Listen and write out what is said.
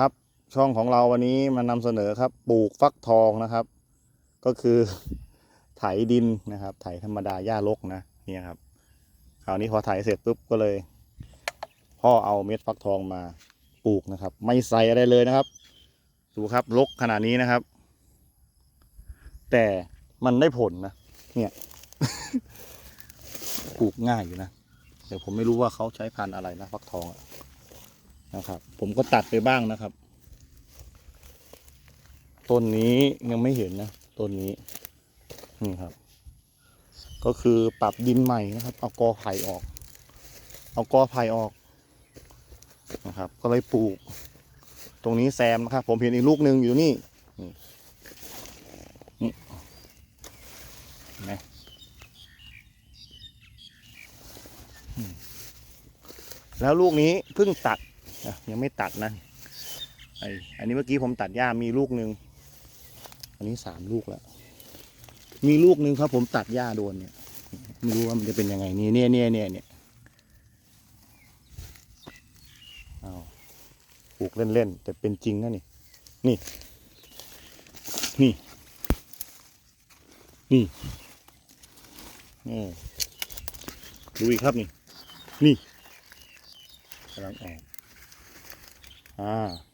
ครับช่องของเราวันนี้มานำเสนอครับปลูกฟักทองนะครับ ก็คือไถดินนะครับ ไถธรรมดาหญ้ารกนะเนี่ยครับคราวนี้พอไถเสร็จปุ๊บก็เลย พ่อเอาเม็ดฟักทองมาปลูกนะครับ ไม่ใส่อะไรเลยนะครับ ดูครับรกขนาดนี้นะครับ แต่มันได้ผลนะเนี่ยปลูกง่ายอยู่นะแต่ผมไม่รู้ว่าเขาใช้พันธุ์อะไรนะฟักทองอะ นะครับ ผมก็ตัดไปบ้างนะครับ ต้นนี้ยังไม่เห็นนะต้นนี้นี่ครับ ก็คือปรับดินใหม่นะครับ เอากอไผ่ออก เอากอไผ่ออกนะครับ ก็เลยปลูก ตรงนี้แซมนะครับ ผมเห็นอีกลูกหนึ่งอยู่นี่นี่นี่เห็นไหมอืมแล้วลูกนี้เพิ่งตัด ยังไม่ตัดนะไออันนี้เมื่อกี้ผมตัดหญ้ามีลูกหนึ่งอันนี้สามลูกแล้วมีลูกหนึ่งครับ ผมตัดหญ้าโดนเนี่ยไม่รู้ว่ามันจะเป็นยังไงนี่เนี่ยเนี่ยเนี่ยเนี่ยเอาปลูกเล่นๆแต่เป็นจริงนะนี่ นี่ นี่ นี่นี่ดูอีกครับนี่ นี่กำลังออก อ่า